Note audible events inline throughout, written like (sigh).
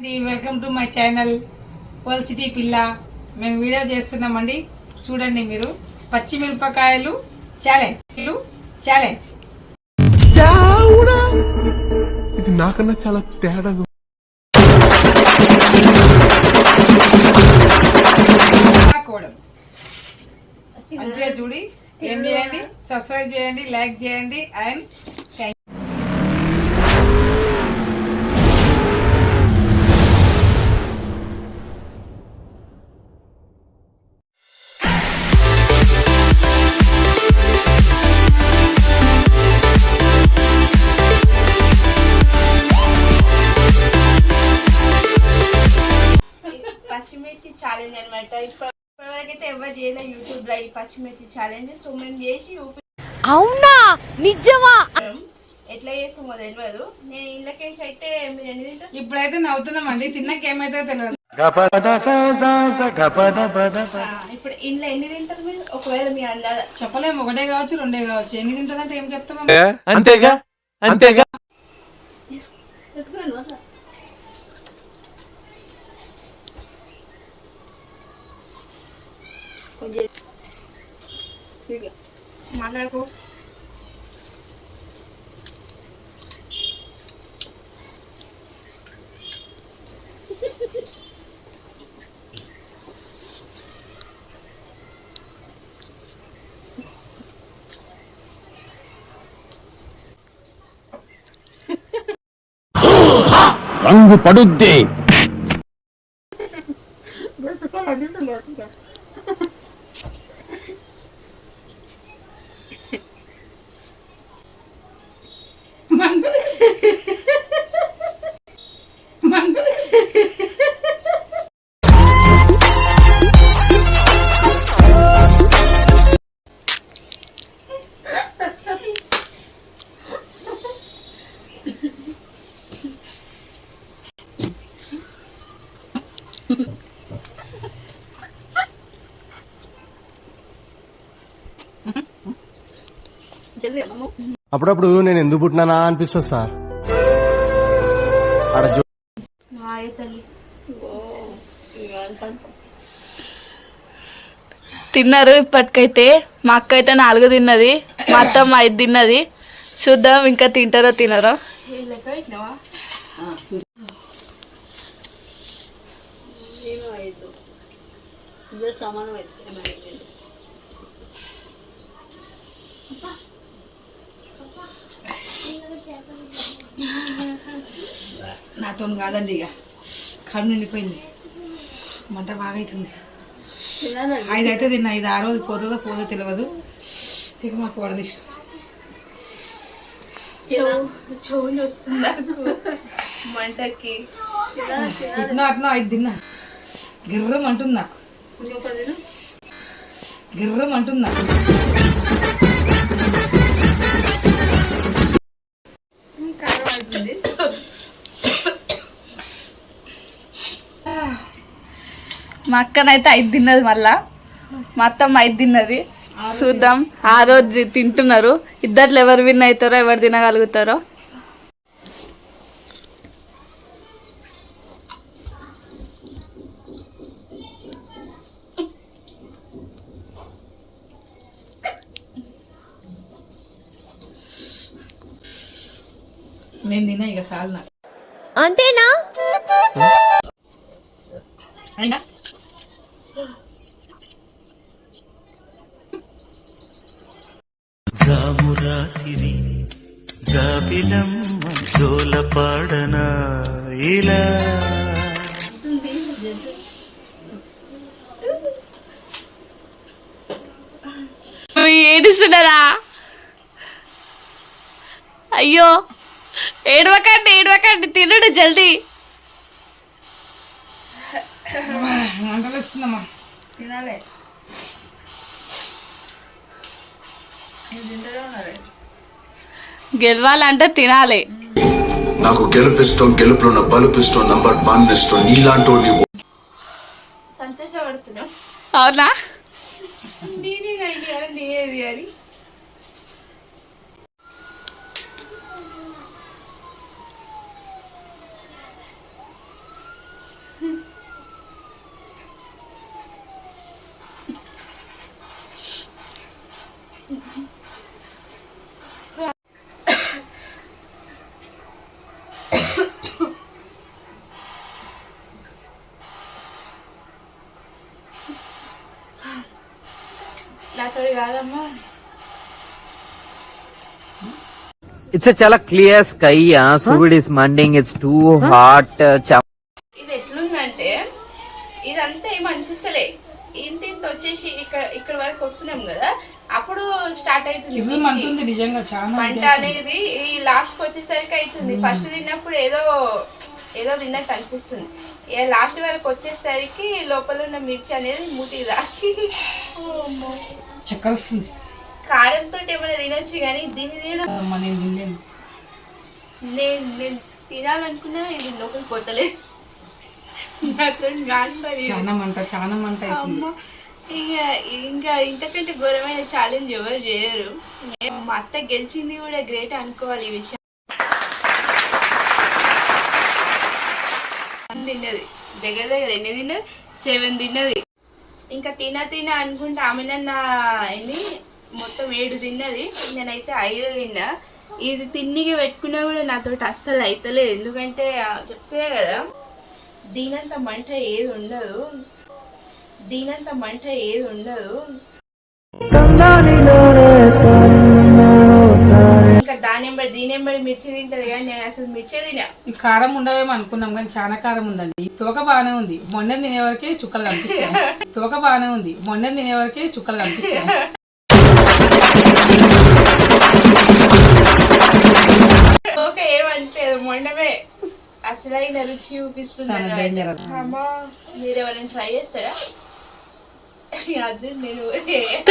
అండి welcome to my channel పోల్ city పిల్ల మేము వీడియో చేస్తున్నామండి. చూడండి మీరు. పచ్చిమిరపకాయలు ఛాలెంజ్ ఛాలెంజ్ ఇది నాకన్నా చాలా. కోవడం మంచిగా చూడి ఏం చేయండి? సబ్స్క్రైబ్ చేయండి లైక్ చేయండి అండ్ ఇప్పటివరకైతే ఎవరు చేయలే యూట్యూబ్లో ఈ పచ్చిమిర్చి ఛాలెంజ్ సో మేము చేసి అవునా? నిజమా? ఎట్లా చేస్తామో తెలియదు. నేను ఇళ్ళకేసి అయితే మీరు ఎన్ని తింటారు ఇప్పుడైతే నవ్వుతున్నామండి తిన్నాక ఏమైతే తెలియదు. ఇప్పుడు ఇంట్లో ఎన్ని తింటారు మీరు? ఒకవేళ మీ అందాజ చెప్పలేము ఒకటే కావచ్చు రెండే కావచ్చు. ఎన్ని తింటుందంటే ఏం చెప్తాం అంతేగా? అంతేగా? మాట్లాడుకో రంగు పడుద్ది chất liệu múc. అప్పుడప్పుడు నేను ఎందుకు పుట్టినానా అనిపిస్తుంది సార్. ఆడ తిన్నారు ఇప్పటికైతే. మా అక్క అయితే నాలుగు తిన్నది మా అత్తమ్మ ఐదు తిన్నది. చూద్దాం ఇంకా తింటారో తినరో? పెట్టినావా? నాతో కాదండి ఇక. కడుపు నిండిపోయింది. మంట బాగా అవుతుంది ఐదు అయితే తిన్నా. ఇది ఆ రోజు పోతుందో పోదో తెలియదు ఇక మాకు వడది ఇష్టం. చెవు చెవులు వస్తుంది నాకు. మంటకి. ఇట్నో అట్నో ఐదు తిన్నా. గిర్రం అంటుంది నాకు. గిర్రం అంటుంది నాకు. మా అక్కనైతే ఐదు తిన్నది మళ్ళా. మా అత్తమ్మ ఐదు తిన్నది. చూద్దాం. ఆ రోజు తింటున్నారు. ఇద్దట్లు ఎవరు విన్ అవుతారో ఎవరు తినగలుగుతారో. నేను తిన్నా ఇక నాకు. అంతేనా? అయినా? జామురాతిరి జాబిలమ్మ జోల పాడనా ఇలా. ఏడుస్తున్నారా? అయ్యో! ఏడవకండి ఏడవకండి తినడు జల్దీ. మంటలు వస్తుందమ్మా తినాలి గెలవాలంటే తినాలి. నాకు గెలుపిష్టం గెలుపులో ఉన్న బలుపిష్టం నంబర్ వన్ ఇష్టం నీలాంటి సంతోషపడుతున్నాం అవునా? నేనే అని నేనేది అని నాతో కాదమ్మా. ఇట్స్ చాలా క్లియర్ స్కై సూర్యుడ్ ఇస్ మండింగ్ ఇట్స్ టూ హాట్ ఇది ఎట్లుందంటే ఇదంతా ఏం అనిపిస్తలే. ఇంత ఇంత వచ్చేసి ఇక్కడ ఇక్కడ వరకు వస్తున్నాం కదా. అప్పుడు స్టార్ట్ అవుతుంది నిజంగా చాలా మంట అనేది ఈ లాస్ట్కి వచ్చేసరికి అవుతుంది. ఫస్ట్ తిన్నప్పుడు ఏదో ఏదో తిన్నట్టు అనిపిస్తుంది. ఇక లాస్ట్ వరకు వచ్చేసరికి లోపల ఉన్న మిర్చి అనేది మూతి దాకి. (sighs) చక్కెర వస్తుంది. కారంతో ఏమైనా తినొచ్చు కానీ దీన్ని తినడం అమ్మ, నేను తినలేను. నేను నేను తినాలనుకున్నా ఇది లోపలికి పోతలేదు. చాలా మంట చాలా మంట అమ్మ ఇంకా ఇంకా ఇంతకంటే ఘోరమైన ఛాలెంజ్ ఎవరు చేయరు. మా అత్త గెలిచింది కూడా గ్రేట్ అనుకోవాలి ఈ విషయం. తిన్నది. దగ్గర దగ్గర ఎన్ని తిన్నది? సెవెన్ తిన్నది. ఇంకా తిన తిన అనుకుంటే ఆమె నన్న మొత్తం ఏడు తిన్నది. నేనైతే ఐదు తిన్నా. ఇది తిన్నిగా పెట్టుకున్నా కూడా నాతో అస్సలు అవుతలేదు ఎందుకంటే చెప్తే కదా దీనంత మంట ఏది ఉండదు. దీనంత మంట ఏది ఉండదు. దానింబడి దీనింబడి మిర్చి తింటది కానీ నేను అసలు మిర్చి తినా. ఈ కారం ఉండవేమో అనుకున్నాం కానీ చాలా కారం ఉందండి. తోక బాగానే ఉంది. మొన్న తినేవరకే చుక్కలు కనిపిస్తాయి. తోక బాగానే ఉంది. మొన్న తినేవరకే చుక్కలు కనిపిస్తాయి. ఓకే ఏమనిపించదు మొండమే అసలైన రుచి చూపిస్తుంది. అమ్మా మీరు ఎవరైనా ట్రై చేస్తారా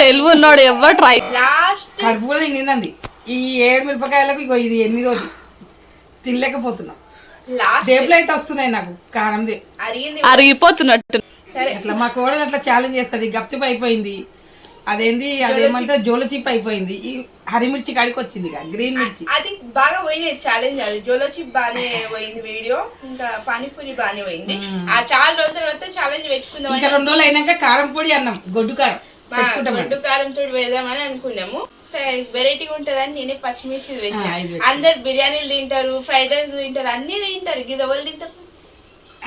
తెలుగు ఉన్నాడు ఎవరు ట్రై లాస్ట్ కడుపు కూడా నిండిందండి. ఈ ఏడు మిరపకాయలకు ఇగో ఇది ఎనిమిదోది తినలేకపోతున్నాం. లాస్ట్ టేబుల్ అయితే వస్తున్నాయి నాకు కారం దే. అరిగింది. అరిగిపోతున్నట్టు. సరే. అట్లా మా కోడలు అట్లా ఛాలెంజ్ చేస్తుంది గప్చిప్ అయిపోయింది. అదేంది అదేమంటే జోల చిప్ అయిపోయింది. ఈ హరిమిర్చి కాడికి వచ్చింది గ్రీన్ మిర్చి. అది బాగా పోయింది ఛాలెంజ్ అది. జోలోచి బాగానే పోయింది వీడియో ఇంకా పానీపూరి బాగానే పోయింది. ఆ చాలా రోజుల తర్వాత ఛాలెంజ్ పెట్టుకుందాం ఇంకా రెండు రోజులు అయినాక కారం పొడి అన్నం గొడ్డు కారం గొడ్డు కారంతో పెడదామని అనుకున్నాము. వెరైటీగా ఉంటదని నేనే పచ్చిమిర్చి పెట్టినా. అందరు బిర్యానీలు తింటారు ఫ్రైడ్ రైస్ తింటారు అన్ని తింటారు. ఇది ఎవరు తింటారు?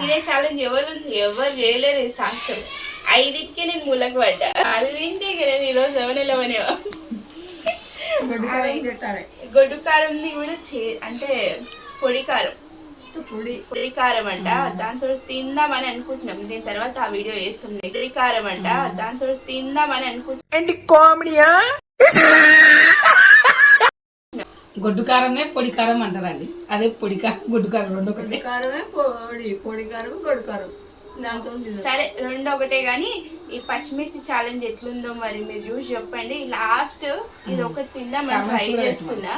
ఇదే ఛాలెంజ్ ఎవరు ఉంది? ఎవరు చేయలేరు ఈ సంవత్సరం. ఐదింటికే నేను ముళ్ళకి పడ్డా. అది తింటే నేను ఈరోజు ఎవరెళ్ళవనేవా గొడ్డు కారంని కూడా చే అంటే పొడి కారం. పొడి. పొడి కారం అంట. దాంతో తిందామని అనుకుంటున్నాం. దీని తర్వాత ఆ వీడియో వేస్తుంది. పొడి కారం అంట. దాంతో తిందామని అనుకుంటున్నాం. గొడ్డు కారంనే పొడి కారం అంటారండి. అదే పొడి కారం గొడ్డు కారం రెండు ఒకటి. సరే రెండు ఒకటే గానీ ఈ పచ్చిమిర్చి ఛాలెంజ్ ఎట్లుందో మరి మీరు చూసి చెప్పండి. లాస్ట్ ఇది ఒకటి తిందామని కామెంట్స్ ట్రై చేస్తున్నా.